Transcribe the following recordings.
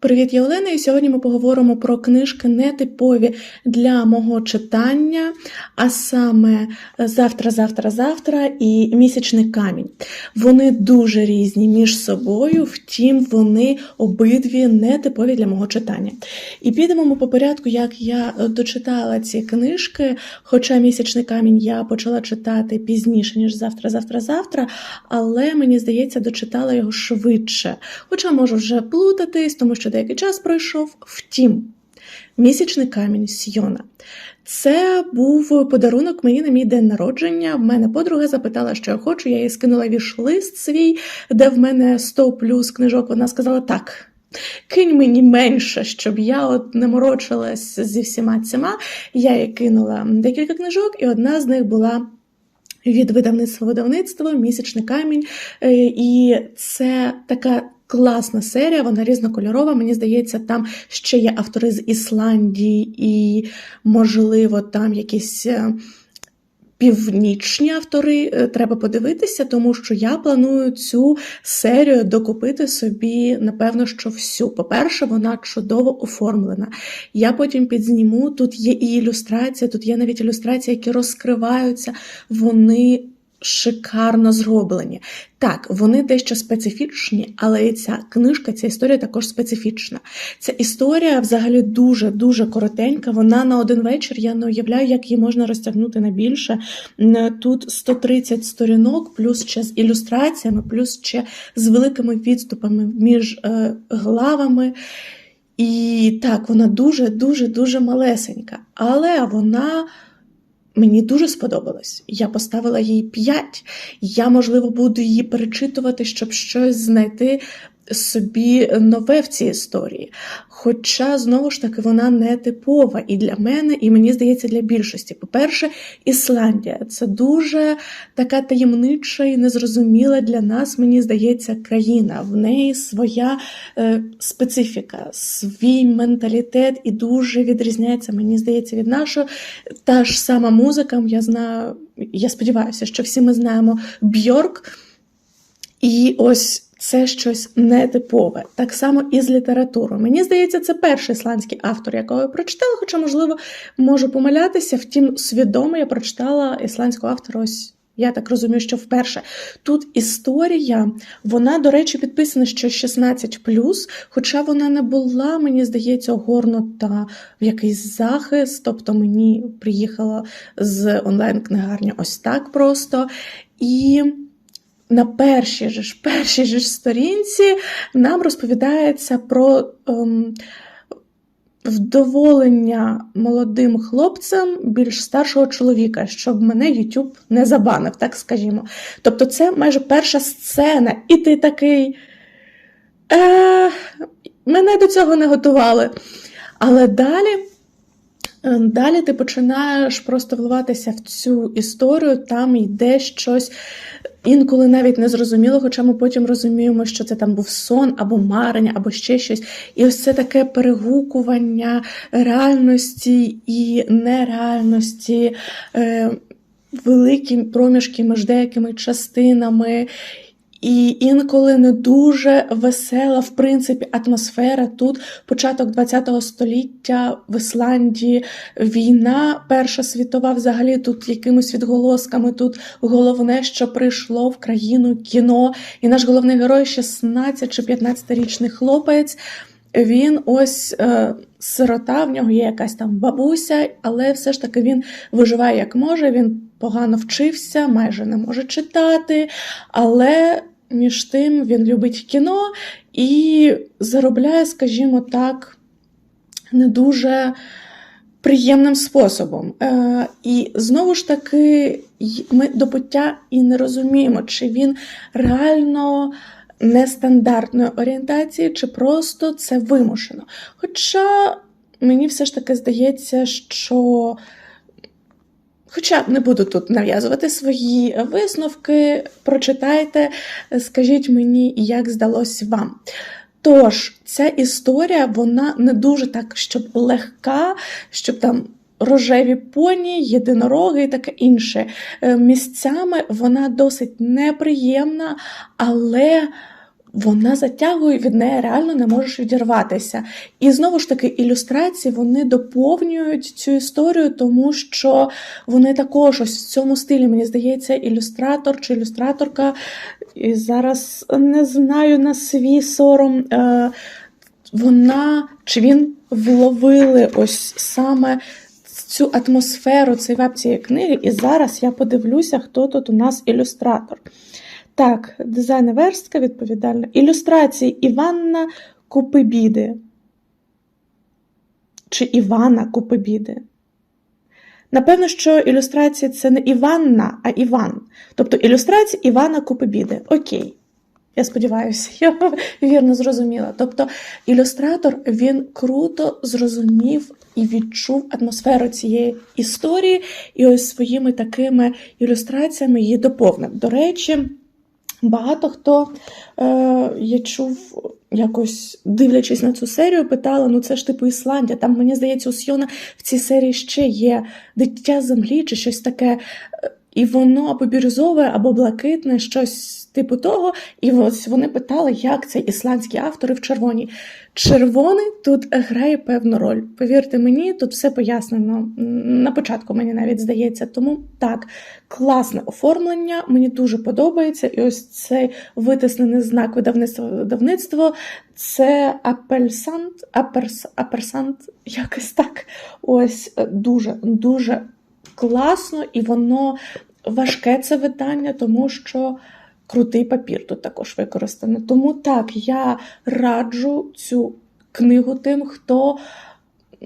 Привіт, я Олена, і сьогодні ми поговоримо про книжки нетипові для мого читання, а саме Завтра, завтра, завтра і Місячний камінь. Вони дуже різні між собою, втім, вони обидві нетипові для мого читання. І підемо ми по порядку, як я дочитала ці книжки. Хоча місячний камінь я почала читати пізніше, ніж завтра, завтра, завтра, але мені здається, дочитала його швидше. Хоча можу вже плутатись, тому що деякий час пройшов. Втім, місячний камінь Сйона. Це був подарунок мені на мій день народження. В мене подруга запитала, що я хочу. Я їй скинула віш-лист свій, де в мене 100 плюс книжок. Вона сказала так. Кинь мені менше, щоб я от не морочилась зі всіма цими. Я їй кинула декілька книжок, і одна з них була від видавництва видавництва Місячний камінь. Е, І це така класна серія, вона різнокольорова. Мені здається, там ще є автори з Ісландії, і, можливо, там якісь. е, Північні автори е, треба подивитися, тому що я планую цю серію докупити собі, напевно, що всю. По-перше, вона чудово оформлена. Я потім підзніму. Тут є і ілюстрація, тут є навіть ілюстрації, які розкриваються. Вони шикарно зроблені. Так, вони дещо специфічні, але і ця книжка, ця історія також специфічна. Ця історія взагалі дуже-дуже коротенька. Вона на один вечір. Я не уявляю, як її можна розтягнути на більше. Тут 130 сторінок, плюс ще з ілюстраціями, плюс ще з великими відступами між е, главами. І так, вона дуже-дуже дуже малесенька, але вона. Мені дуже сподобалось. Я поставила їй 5. Я, можливо, буду її перечитувати, щоб щось знайти собі нове в цій історії. Хоча, знову ж таки, вона не типова і для мене, і мені здається, для більшості. По-перше, Ісландія це дуже така таємнича і незрозуміла для нас, мені здається, країна. В неї своя е, специфіка, свій менталітет і дуже відрізняється, мені здається, від нашого. Та ж сама музика, я знаю, я сподіваюся, що всі ми знаємо Бьорк. І ось це щось нетипове. Так само і з літературою. Мені здається, це перший ісландський автор, якого я прочитала, хоча, можливо, можу помилятися. Втім, свідомо я прочитала ісландського автора ось. Я так розумію, що вперше тут історія, вона, до речі, підписана що 16 хоча вона не була, мені здається, огорнута в якийсь захист. Тобто мені приїхала з онлайн-книгарні ось так просто. І на першій же ж, першій же ж сторінці нам розповідається про ем, вдоволення молодим хлопцям більш старшого чоловіка, щоб мене YouTube не забанив, так скажімо. Тобто, це майже перша сцена, і ти такий. Е, мене до цього не готували. Але далі. Е, Далі ти починаєш просто вливатися в цю історію, там йде щось інколи навіть не зрозуміло, хоча ми потім розуміємо, що це там був сон або марення, або ще щось. І ось це таке перегукування реальності і нереальності, е, великі проміжки між деякими частинами. І інколи не дуже весела, в принципі, атмосфера тут початок ХХ століття в Ісландії, війна, Перша світова, взагалі тут якимись відголосками. Тут головне, що прийшло в країну кіно, і наш головний герой 16 чи 15-річний хлопець. Він ось е, сирота, в нього є якась там бабуся, але все ж таки він виживає як може. Він погано вчився, майже не може читати, але між тим він любить кіно і заробляє, скажімо так, не дуже приємним способом. Е, і знову ж таки, ми до пуття і не розуміємо, чи він реально нестандартної орієнтації, чи просто це вимушено. Хоча мені все ж таки здається, що. Хоча не буду тут нав'язувати свої висновки, прочитайте, скажіть мені, як здалось вам. Тож, ця історія, вона не дуже так, щоб легка, щоб там рожеві поні, єдинороги і таке інше. Е, Місцями вона досить неприємна, але вона затягує від неї реально не можеш відірватися. І знову ж таки, ілюстрації вони доповнюють цю історію, тому що вони також ось в цьому стилі, мені здається, ілюстратор чи ілюстраторка. І зараз не знаю на свій сором. Е, вона чи він вловили ось саме цю атмосферу, цей веб цієї книги. І зараз я подивлюся, хто тут у нас ілюстратор. Так, дизайн верстка відповідальна. Ілюстрації Іванна Купибіди. Чи Івана Купибіди. Напевно, що ілюстрації це не Іванна, а Іван. Тобто ілюстрації Івана Купибіди. Окей. Я сподіваюся, я вірно зрозуміла. Тобто ілюстратор він круто зрозумів і відчув атмосферу цієї історії, і ось своїми такими ілюстраціями її доповнив. До речі, багато хто е, я чув. Якось дивлячись на цю серію, питала: ну це ж типу Ісландія. Там, мені здається, у Сйона в цій серії ще є дитя землі чи щось таке, і воно або бірюзове, або блакитне, щось типу того. І ось вони питали, як це ісландські автори в червоній. Червоний тут грає певну роль. Повірте мені, тут все пояснено на початку, мені навіть здається. Тому так, класне оформлення, мені дуже подобається. І ось цей витиснений знак видавництва видавництво це апельсант, аперс, аперсант, якось так. Ось дуже, дуже класно, і воно важке це видання, тому що. Крутий папір тут також використано. Тому так, я раджу цю книгу тим, хто,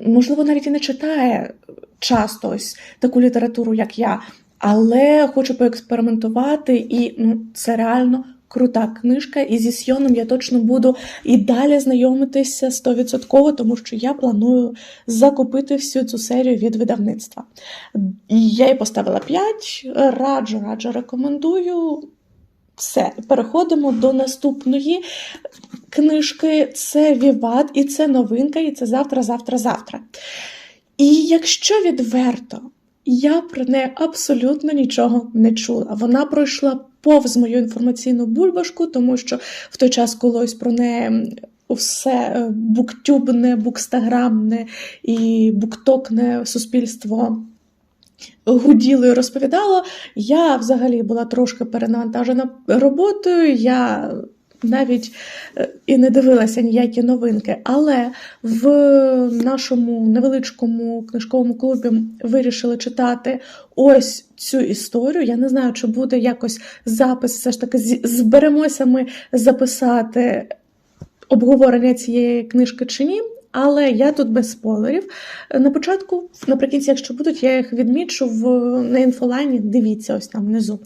можливо, навіть і не читає часто ось таку літературу, як я, але хоче поекспериментувати, і ну, це реально крута книжка. І зі Сьоном я точно буду і далі знайомитися 100%, тому що я планую закупити всю цю серію від видавництва. Я їй поставила 5, раджу, раджу, рекомендую. Все, переходимо до наступної книжки. Це Віват, і це новинка, і це завтра, завтра, завтра. І якщо відверто, я про неї абсолютно нічого не чула. Вона пройшла повз мою інформаційну бульбашку, тому що в той час, коли ось про неї все буктюбне, букстаграмне і буктокне суспільство гуділо і розповідало, я взагалі була трошки перенавантажена роботою. Я навіть і не дивилася ніякі новинки, але в нашому невеличкому книжковому клубі вирішили читати ось цю історію. Я не знаю, чи буде якось запис, все ж таки зберемося ми записати обговорення цієї книжки чи ні. Але я тут без спойлерів. На початку, наприкінці, якщо будуть, я їх відмічу в на інфолайні. Дивіться ось там внизу.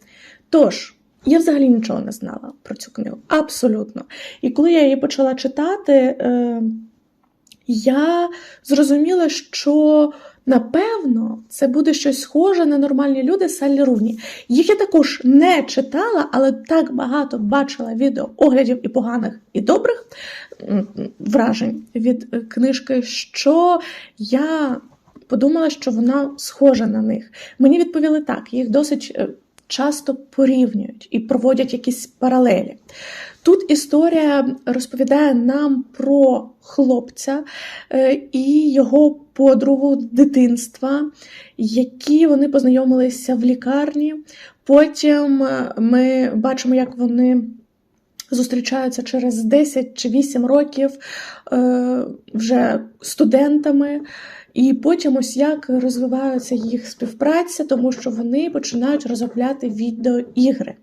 Тож, я взагалі нічого не знала про цю книгу. Абсолютно. І коли я її почала читати, е, я зрозуміла, що. Напевно, це буде щось схоже на нормальні люди Саллі Руні. Їх я також не читала, але так багато бачила відео оглядів і поганих, і добрих вражень від книжки, що я подумала, що вона схожа на них. Мені відповіли так, їх досить часто порівнюють і проводять якісь паралелі. Тут історія розповідає нам про хлопця і його подругу дитинства, які вони познайомилися в лікарні. Потім ми бачимо, як вони зустрічаються через 10 чи 8 років вже студентами. І потім ось як розвивається їх співпраця, тому що вони починають розробляти відеоігри.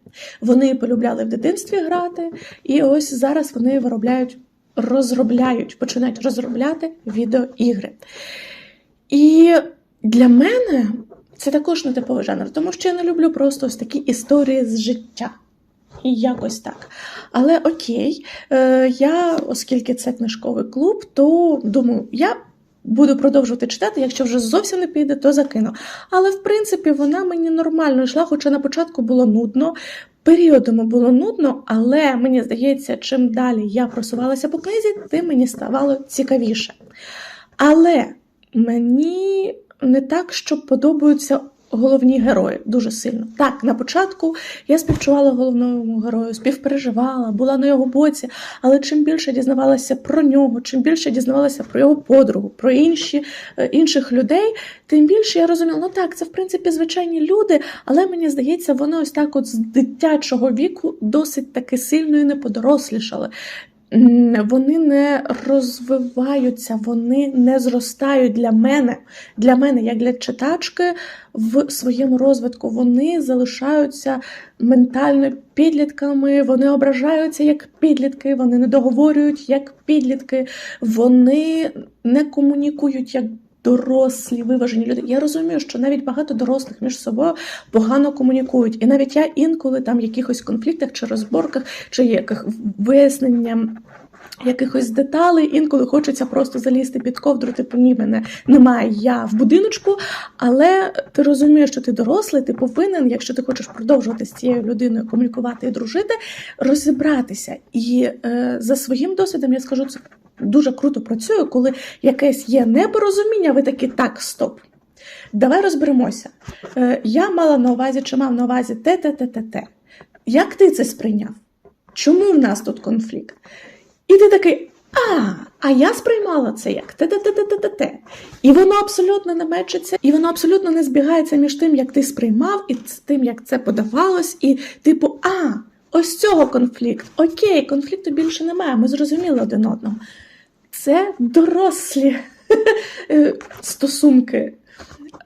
Вони полюбляли в дитинстві грати, і ось зараз вони виробляють, розробляють, починають розробляти відеоігри. І для мене це також не типовий жанр, тому що я не люблю просто ось такі історії з життя. І якось так. Але окей, я, оскільки це книжковий клуб, то думаю, я буду продовжувати читати, якщо вже зовсім не піде, то закину. Але в принципі вона мені нормально йшла, хоча на початку було нудно. Періодами було нудно, але мені здається, чим далі я просувалася по книзі, тим мені ставало цікавіше. Але мені не так, що подобаються головні герої дуже сильно. Так, на початку я співчувала головному герою, співпереживала, була на його боці, але чим більше дізнавалася про нього, чим більше дізнавалася про його подругу, про інші, е, інших людей, тим більше я розуміла, ну так, це в принципі звичайні люди, але мені здається, вони ось так от з дитячого віку досить таки сильно і не подорослішали. Вони не розвиваються, вони не зростають для мене, для мене, як для читачки, в своєму розвитку. Вони залишаються ментально підлітками, вони ображаються як підлітки, вони не договорюють як підлітки, вони не комунікують як дорослі, виважені люди. Я розумію, що навіть багато дорослих між собою погано комунікують. І навіть я інколи там в якихось конфліктах чи розборках, чи яких виясненням. Якихось деталей, інколи хочеться просто залізти під ковдру, типу ні, мене немає я в будиночку, але ти розумієш, що ти дорослий, ти повинен, якщо ти хочеш продовжувати з цією людиною комунікувати і дружити, розібратися. І е, за своїм досвідом я скажу, це дуже круто працює, коли якесь є непорозуміння, ви такі так, стоп. Давай розберемося. Е, я мала на увазі, чи мав на увазі те, те, те, те, те. Як ти це сприйняв? Чому в нас тут конфлікт? І ти такий, а, а я сприймала це як те-те-те-те-те-те. І воно абсолютно не мечиться, і воно абсолютно не збігається між тим, як ти сприймав, і тим, як це подавалось, і типу, а, ось цього конфлікт. Окей, конфлікту більше немає, ми зрозуміли один одного. Це дорослі е, стосунки.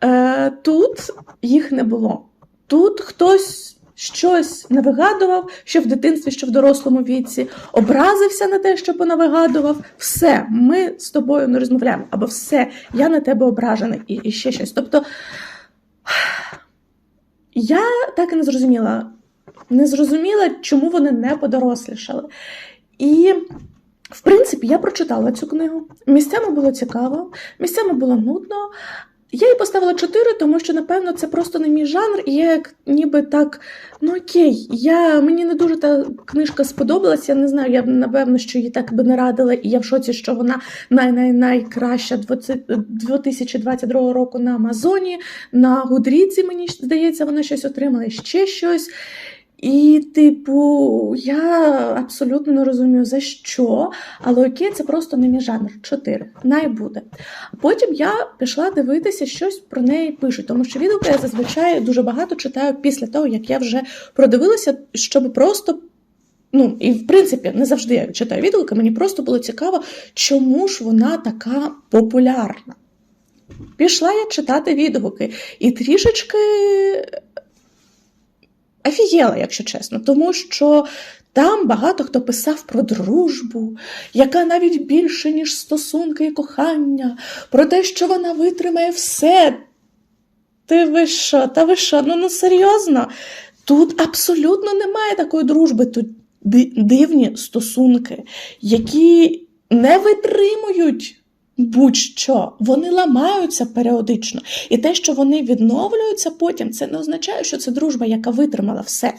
Е, Тут їх не було. Тут хтось щось навигадував, що в дитинстві, що в дорослому віці, образився на те, що понавигадував. Все, ми з тобою не розмовляємо, або все, я на тебе ображений і, і ще щось. Тобто я так і не зрозуміла, не зрозуміла, чому вони не подорослішали. І в принципі, я прочитала цю книгу. Місцями було цікаво, місцями було нудно. Я їй поставила 4, тому що, напевно, це просто не мій жанр, і я як ніби так, ну окей, я, мені не дуже та книжка сподобалась, я не знаю, я б, напевно, що її так би не радила, і я в шоці, що вона най-най-найкраща 20 2022 року на Амазоні, на Гудріці, мені здається, вона щось отримала, ще щось. І, типу, я абсолютно не розумію за що, але окей, це просто не мій жанр. Чотири. Най буде. Потім я пішла дивитися, щось про неї пишуть, тому що відгуки я зазвичай дуже багато читаю після того, як я вже продивилася, щоб просто. Ну, і в принципі, не завжди я читаю відгуки, мені просто було цікаво, чому ж вона така популярна. Пішла я читати відгуки і трішечки офігела, якщо чесно, тому що там багато хто писав про дружбу, яка навіть більше, ніж стосунки і кохання, про те, що вона витримає все. Ти ви що, та ви що? Ну, ну серйозно, тут абсолютно немає такої дружби, тут дивні стосунки, які не витримують будь-що, вони ламаються періодично. І те, що вони відновлюються потім, це не означає, що це дружба, яка витримала все.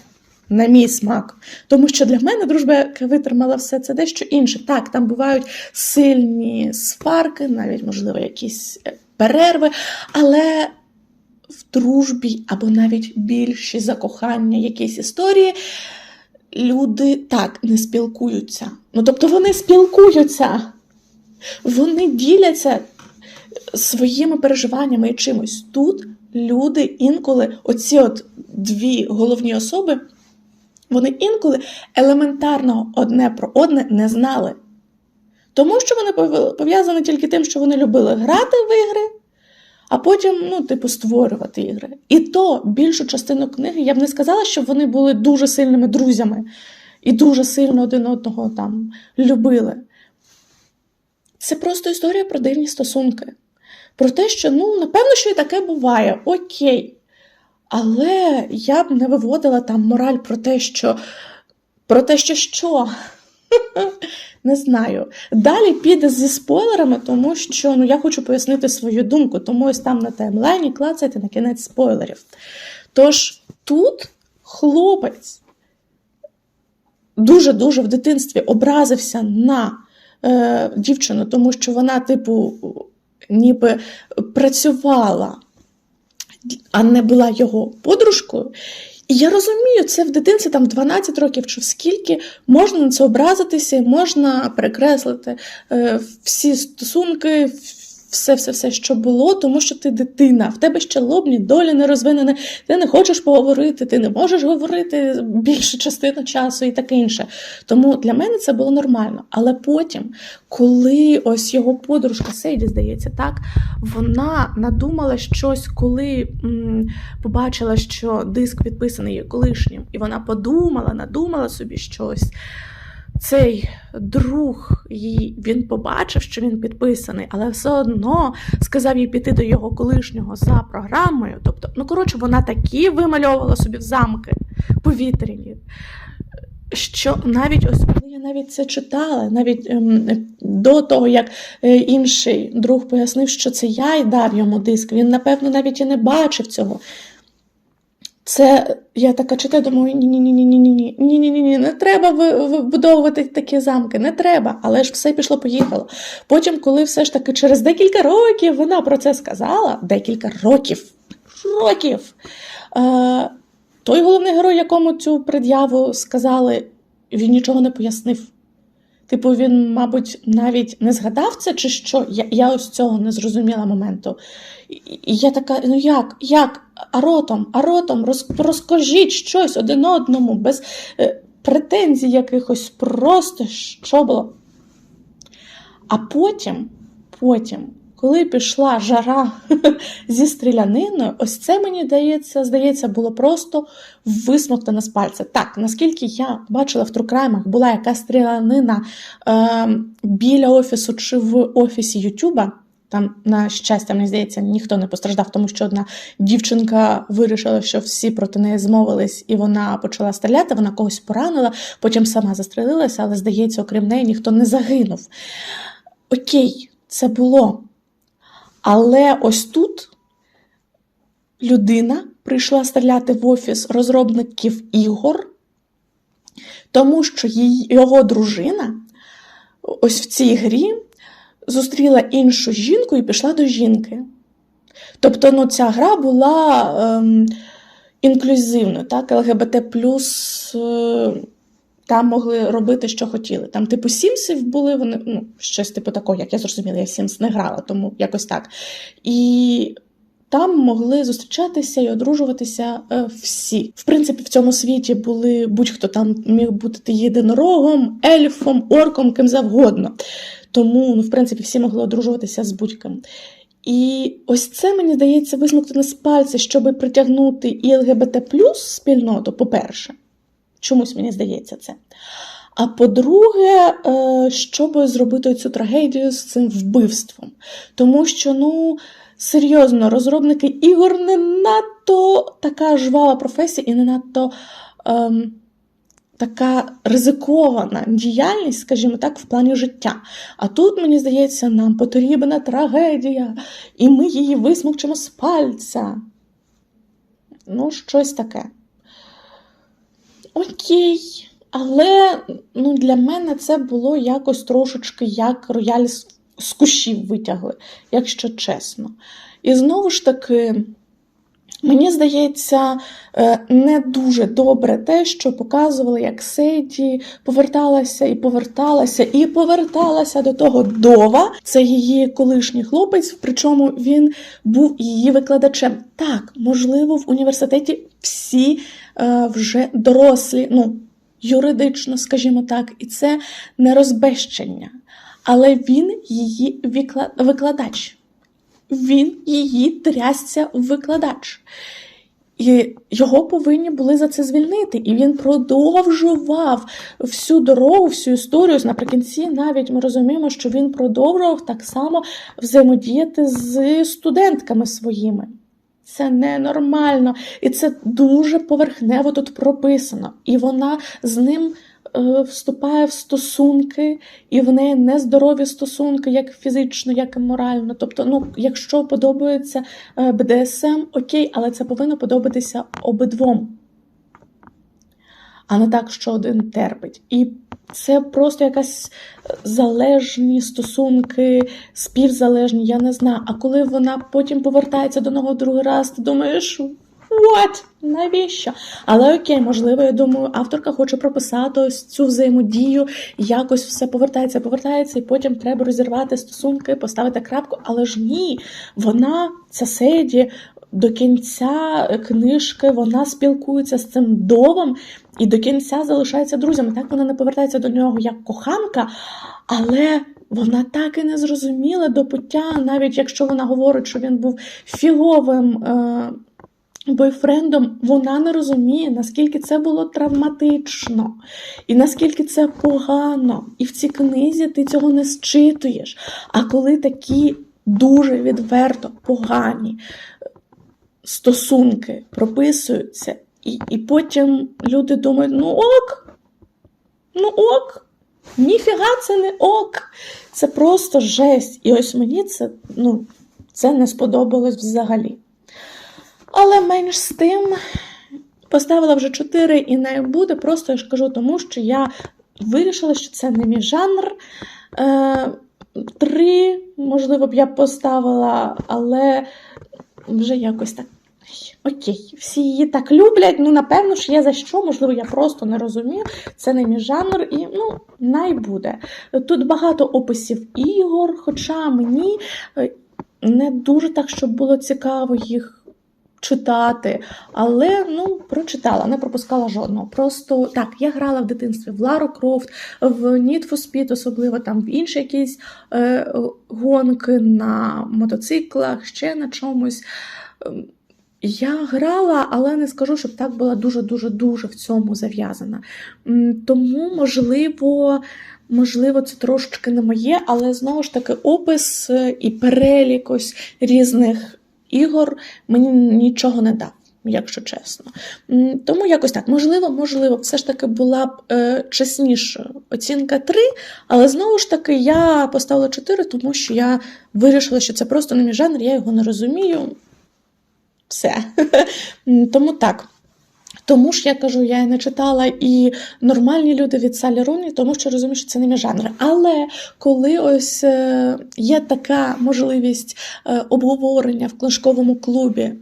На мій смак. Тому що для мене дружба, яка витримала все, це дещо інше. Так, там бувають сильні сварки, навіть, можливо, якісь е, перерви, але в дружбі або навіть більші закохання, якісь історії, люди так не спілкуються. Ну, тобто вони спілкуються. Вони діляться своїми переживаннями і чимось. Тут люди інколи, оці от дві головні особи, вони інколи елементарно одне про одне не знали. Тому що вони пов'язані тільки тим, що вони любили грати в ігри, а потім, ну, типу, створювати ігри. І то більшу частину книги я б не сказала, що вони були дуже сильними друзями і дуже сильно один одного там любили. Це просто історія про дивні стосунки. Про те, що, ну, напевно, що і таке буває, окей. Але я б не виводила там мораль про те, що. Про те, що що? Не знаю. Далі піде зі спойлерами, тому що ну, я хочу пояснити свою думку, тому ось там на таймлайні клацайте на кінець спойлерів. Тож тут хлопець дуже-дуже в дитинстві образився на е, дівчину, тому що вона, типу, ніби працювала а не була його подружкою. І я розумію, це в дитинці там 12 років чи скільки можна на це образитися, можна перекреслити е, всі стосунки, все, все, все, що було, тому що ти дитина, в тебе ще лобні, долі не розвинені, ти не хочеш поговорити, ти не можеш говорити більшу частину часу і таке інше. Тому для мене це було нормально. Але потім, коли ось його подружка Сейді, здається, так, вона надумала щось, коли м, побачила, що диск підписаний є колишнім, і вона подумала, надумала собі щось. Цей друг їй він побачив, що він підписаний, але все одно сказав їй піти до його колишнього за програмою. Тобто, ну коротше, вона такі вимальовувала собі в замки повітряні. Що навіть ось коли я навіть це читала, навіть ем, до того, як е, інший друг пояснив, що це я й дав йому диск, він, напевно, навіть і не бачив цього. Це я така читаю, думаю, ні-ні-ні-ні-ні-ні, ні-ні-ні, не треба вибудовувати такі замки, не треба. Але ж все пішло, поїхало. Потім, коли все ж таки через декілька років вона про це сказала, декілька років, років. Той головний герой, якому цю пред'яву сказали, він нічого не пояснив. Типу, він, мабуть, навіть не згадав це, чи що? Я я ось цього не зрозуміла моменту. І, я така: ну як? Як? А ротом, а ротом, роз, розкажіть щось один одному, без е, претензій якихось, просто що було. А потім, потім, коли пішла жара зі стріляниною, ось це мені здається, здається, було просто висмоктане з пальця. Так, наскільки я бачила в трукраймах, була якась стрілянина е, біля офісу чи в офісі Ютуба. Там, на щастя, мені здається, ніхто не постраждав, тому що одна дівчинка вирішила, що всі проти неї змовились, і вона почала стріляти, вона когось поранила, потім сама застрелилася, але, здається, окрім неї ніхто не загинув. Окей, це було. Але ось тут людина прийшла стріляти в офіс розробників ігор, тому що її, його дружина ось в цій грі зустріла іншу жінку і пішла до жінки. Тобто ну, ця гра була ем, інклюзивною, так, ЛГБТ е, там могли робити, що хотіли. Там, типу, Сімсів були, вони, ну, щось типу такого, як я зрозуміла, я Сімс не грала, тому якось так. І там могли зустрічатися і одружуватися е, всі. В принципі, в цьому світі були будь-хто там міг бути єдинорогом, ельфом, орком, ким завгодно. Тому, ну, в принципі, всі могли одружуватися з будь-ким. І ось це, мені здається, висмоктане з пальця, щоб притягнути і ЛГБТ спільноту, по-перше. Чомусь мені здається це. А по-друге, е, щоб зробити цю трагедію з цим вбивством. Тому що, ну, серйозно, розробники ігор не надто така жвава професія і не надто. Ем, така ризикована діяльність, скажімо так, в плані життя. А тут, мені здається, нам потрібна трагедія, і ми її висмокчимо з пальця. Ну, щось таке. Окей. Але ну, для мене це було якось трошечки як рояль з кущів витягли, якщо чесно. І знову ж таки. Мені здається, е, не дуже добре те, що показували, як Сейді поверталася і поверталася, і поверталася до того Дова. Це її колишній хлопець, причому він був її викладачем. Так, можливо, в університеті всі е, вже дорослі, ну, юридично, скажімо так, і це не розбещення. Але він її викладач він її трясся викладач. І його повинні були за це звільнити. І він продовжував всю дорогу, всю історію. Наприкінці навіть ми розуміємо, що він продовжував так само взаємодіяти з студентками своїми. Це ненормально. І це дуже поверхнево тут прописано. І вона з ним вступає в стосунки, і в неї нездорові стосунки, як фізично, як і морально. Тобто, ну, якщо подобається е, БДСМ, окей, але це повинно подобатися обидвом. а не так, що один терпить. І це просто якась залежні стосунки, співзалежні, я не знаю. А коли вона потім повертається до нього другий раз, ти думаєш, what? Навіщо? Але окей, можливо, я думаю, авторка хоче прописати ось цю взаємодію, якось все повертається, повертається, і потім треба розірвати стосунки, поставити крапку. Але ж ні, вона, ця Седі, до кінця книжки вона спілкується з цим довом і до кінця залишається друзями. Так вона не повертається до нього як коханка, але вона так і не зрозуміла до пуття, навіть якщо вона говорить, що він був фіговим. Е- бойфрендом, вона не розуміє, наскільки це було травматично, і наскільки це погано. І в цій книзі ти цього не зчитуєш. А коли такі дуже відверто погані стосунки прописуються, і, і потім люди думають: ну ок, ну ок. Ніфіга це не ок. Це просто жесть. І ось мені це ну, це не сподобалось взагалі. Але менш з тим поставила вже 4 і не буде. Просто я ж кажу, тому що я вирішила, що це не мій жанр. Е, Три, можливо, б я поставила, але вже якось так. Окей, всі її так люблять. Ну, напевно ж, є за що, можливо, я просто не розумію. Це не мій жанр, і ну, най буде. Тут багато описів ігор, хоча мені е, не дуже так, щоб було цікаво їх читати, але ну, прочитала, не пропускала жодного. Просто так, я грала в дитинстві в Лару Крофт, в Need for Speed, особливо там в інші якісь е, гонки на мотоциклах, ще на чомусь. Ем, Я грала, але не скажу, щоб так була дуже-дуже дуже в цьому зав'язана. Тому, можливо, можливо, це трошечки не моє, але знову ж таки опис е, і перелік ось різних ігор мені нічого не дав. Якщо чесно. Тому якось так. Можливо, можливо, все ж таки була б е, чесніша оцінка 3, але знову ж таки я поставила 4, тому що я вирішила, що це просто не мій жанр, я його не розумію. Все. Тому так. Тому ж я кажу, я не читала і нормальні люди від Салі Руні, тому що розумію, що це не мій жанр. Але коли ось е, є така можливість е, обговорення в книжковому клубі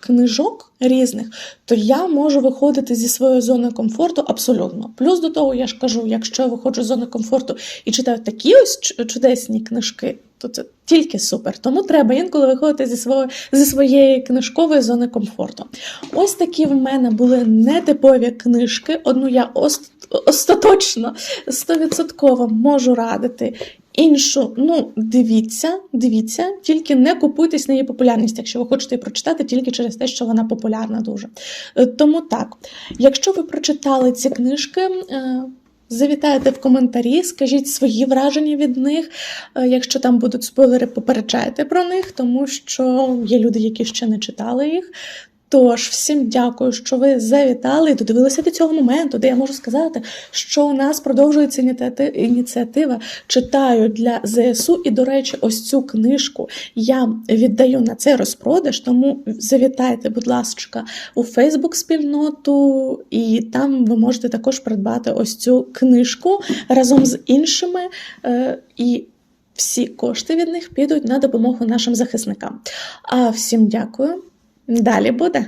книжок різних, то я можу виходити зі своєї зони комфорту абсолютно. Плюс до того, я ж кажу, якщо я виходжу з зони комфорту і читаю такі ось чудесні книжки, то це тільки супер. Тому треба інколи виходити зі своєї, зі своєї книжкової зони комфорту. Ось такі в мене були нетипові книжки. Одну я ост- остаточно, стовідсотково можу радити. Іншу, ну, дивіться, дивіться, тільки не купуйтесь на її популярність, якщо ви хочете її прочитати тільки через те, що вона популярна дуже. Е, Тому так, якщо ви прочитали ці книжки, е, завітайте в коментарі, скажіть свої враження від них. Е, Якщо там будуть спойлери, попереджайте про них, тому що є люди, які ще не читали їх. Тож, всім дякую, що ви завітали і додивилися до цього моменту, де я можу сказати, що у нас продовжується ініціатива Читаю для ЗСУ. І, до речі, ось цю книжку я віддаю на цей розпродаж, тому завітайте, будь ласка, у Фейсбук спільноту, і там ви можете також придбати ось цю книжку разом з іншими. е, І всі кошти від них підуть на допомогу нашим захисникам. А всім дякую. Далі буде.